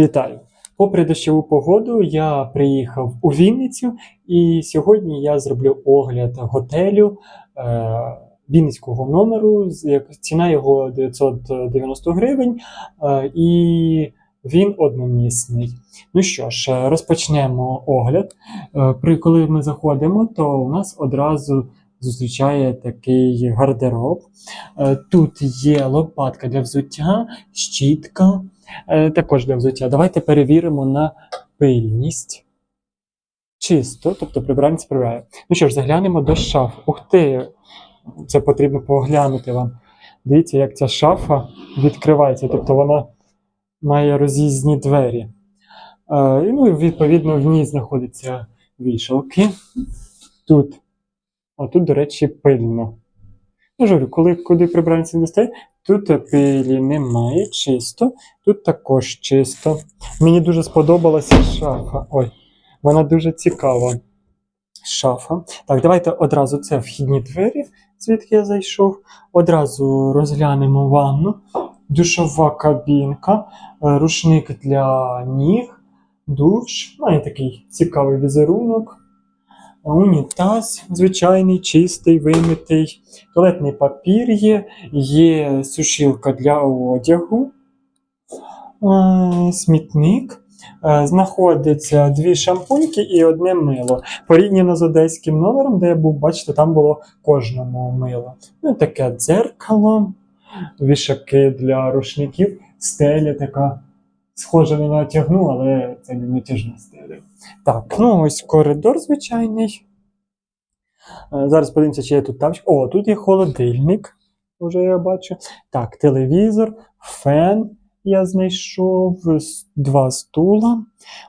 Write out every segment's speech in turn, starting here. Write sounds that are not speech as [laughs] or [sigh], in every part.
Вітаю! Попри дощову погоду, я приїхав у Вінницю, і сьогодні я зроблю огляд готелю е, Вінницького номеру. Ціна його 990 гривень, е, і він одномісний. Ну що ж, розпочнемо огляд. Е, при, коли ми заходимо, то у нас одразу зустрічає такий гардероб. Е, тут є лопатка для взуття, щітка. Е, також для взуття. Давайте перевіримо на пильність. Чисто, тобто прибранець прибирає. Ну що ж, заглянемо до шаф. Ух ти! Це потрібно поглянути вам. Дивіться, як ця шафа відкривається, тобто вона має роз'їзні двері. Е, ну, і, відповідно, в ній знаходяться вішалки. Тут. А тут, до речі, пильно. Ну, ж коли куди прибранці не достає, тут пилі немає, чисто, тут також чисто. Мені дуже сподобалася шафа. Ой, вона дуже цікава. Шафа. Так, давайте одразу це вхідні двері, звідки я зайшов. Одразу розглянемо ванну, душова кабінка, е, рушник для ніг, душ. Має такий цікавий візерунок. Унітаз звичайний, чистий, вимитий, туалетний папір є, є сушилка для одягу, смітник. Знаходиться дві шампуньки і одне мило. Порівняно з одеським номером, де я був, бачите, там було кожному мило. Ну, таке дзеркало, вішаки для рушників, стеля така схожа на натягну, але це не натяжна стеля. Так, ну ось коридор звичайний. Е, Зараз подивимося, чи є тут тапчик. О, тут є холодильник. Уже я бачу. Так, телевізор, фен я знайшов, два стула.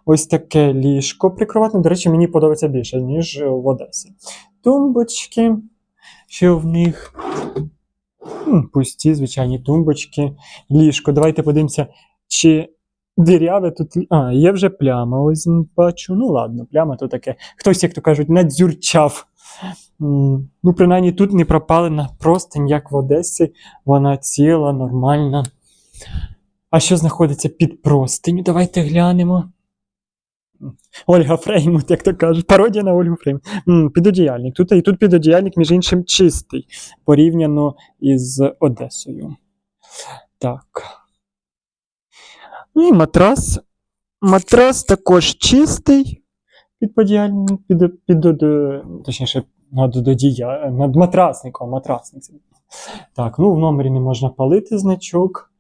Ось таке ліжко прикроватне. До речі, мені подобається більше, ніж в Одесі. Тумбочки. Що в них? Пусті, звичайні тумбочки. Ліжко. Давайте подивимося, чи диряве тут. А, є вже пляма. Ось бачу. Ну ладно, пляма то таке. Хтось, як то кажуть, надзюрчав. Ну, принаймні тут не пропалена простинь, як в Одесі. Вона ціла, нормальна. А що знаходиться під простиню? Давайте глянемо. Ольга Фреймут, як то кажуть, пародія на Ольгу Фреймут. Підодіяльник. Тут і тут підодіяльник, між іншим, чистий, порівняно із Одесою. Так. Ну і матрас. Матрас також чистий. Під подіяльник, під, під, під, точніше, над, додія, над матрасником. Матрасник. Так, ну в номері не можна палити значок.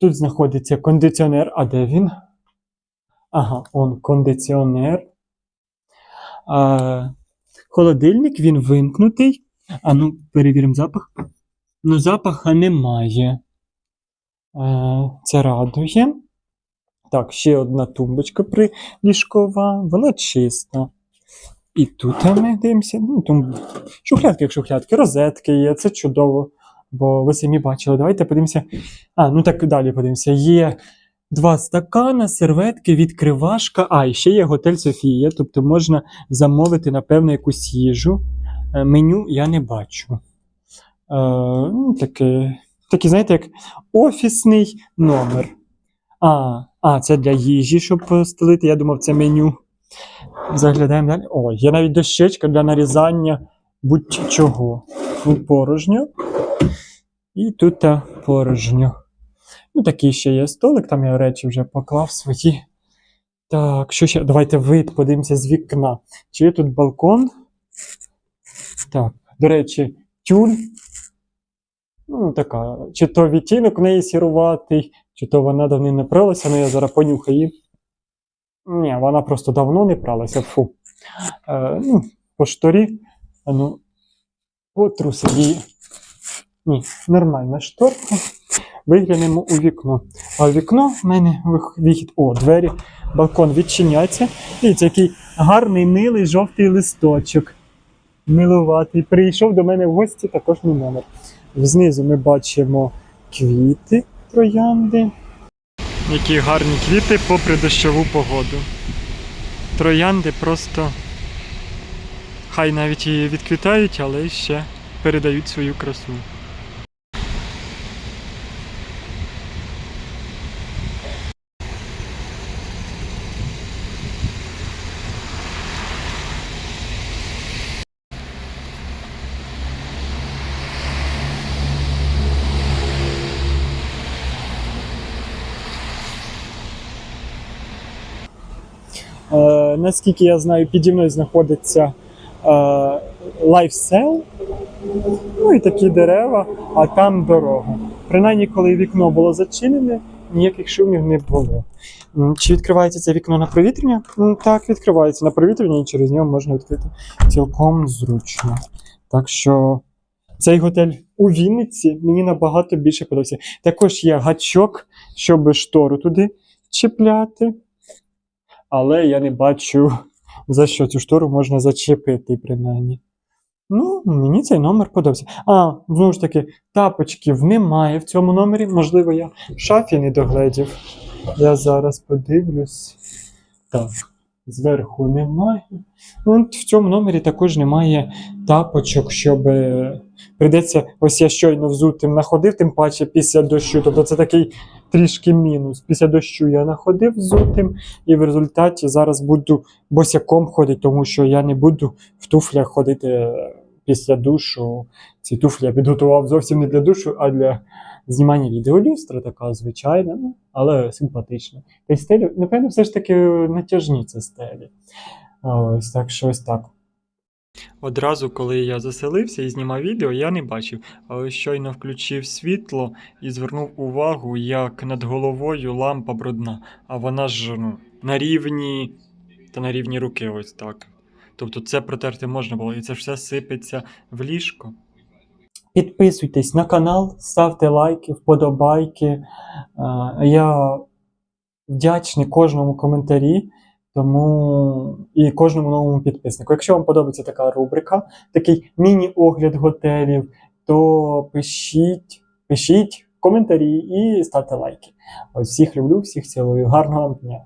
Тут знаходиться кондиціонер. А де він? Ага, он кондиціонер. А, холодильник, він вимкнутий. А ну, перевіримо запах. Ну, запаха немає. А, це радує. Так, ще одна тумбочка приліжкова, вона чиста. І тут ми дивимося. Ну, тум... Шухлядки, як шухлядки, розетки є, це чудово. Бо ви самі бачили. Давайте подивимося. А, ну так далі подивимося. Є два стакана, серветки, відкривашка. А, і ще є готель Софія, тобто можна замовити, напевно, якусь їжу. Е, Меню я не бачу. Е, ну, такий, знаєте, як офісний номер. А, а, це для їжі, щоб постелити. Я думав, це меню. Заглядаємо далі. О, є навіть дощечка для нарізання будь-чого. Тут порожньо. І тут та порожньо. Ну, такий ще є столик, там я речі вже поклав свої. Так, що ще? Давайте вид подивимося з вікна. Чи є тут балкон? Так, до речі, тюль. Ну, така, чи то відтінок в неї сіруватий, чи то вона давно не пралася, ну я зараз понюхаю її. Ні, вона просто давно не пралася, фу. Е, ну, по шторі, ну, потруси її. Ні, нормальна шторка. Виглянемо у вікно. А вікно в мене вихід. О, двері, балкон відчиняється. Дивіться, який гарний, милий жовтий листочок. Милуватий. Прийшов до мене в гості також мій номер. Знизу ми бачимо квіти троянди. Які гарні квіти попри дощову погоду. Троянди просто хай навіть і відквітають, але ще передають свою красу. Е, наскільки я знаю, піді мною знаходиться е, лайфсел, ну і такі дерева, а там дорога. Принаймні, коли вікно було зачинене, ніяких шумів не було. Чи відкривається це вікно на провітряння? М, Так, відкривається на провітряння, і через нього можна відкрити цілком зручно. Так що цей готель у Вінниці мені набагато більше подобається. Також є гачок, щоб штору туди чіпляти. Але я не бачу, [laughs] за що цю штору можна зачепити, принаймні. Ну, мені цей номер подобається. А, знову ж таки, тапочків немає в цьому номері. Можливо, я шафі не догледів. Я зараз подивлюсь. Так, зверху немає. Ну, в цьому номері також немає тапочок, щоб е, прийдеться, ось я щойно взутим находив, тим паче після дощу. Тобто це такий трішки мінус. Після дощу я находив взутим, і в результаті зараз буду босяком ходити, тому що я не буду в туфлях ходити е, після душу. Ці туфлі я підготував зовсім не для душу, а для знімання відео. Люстра така звичайна, ну, але симпатична. Та й стелі, напевно, все ж таки натяжні це стелі. Ось так, щось так. Одразу, коли я заселився і знімав відео, я не бачив, але щойно включив світло і звернув увагу, як над головою лампа брудна, а вона ж ну, на рівні та на рівні руки, ось так. Тобто це протерти можна було, і це все сипеться в ліжко. Підписуйтесь на канал, ставте лайки, вподобайки. Е, Я вдячний кожному коментарі. Тому і кожному новому підписнику. Якщо вам подобається така рубрика, такий міні-огляд готелів, то пишіть, пишіть коментарі і ставте лайки. Ось всіх люблю, всіх цілую. Гарного вам дня!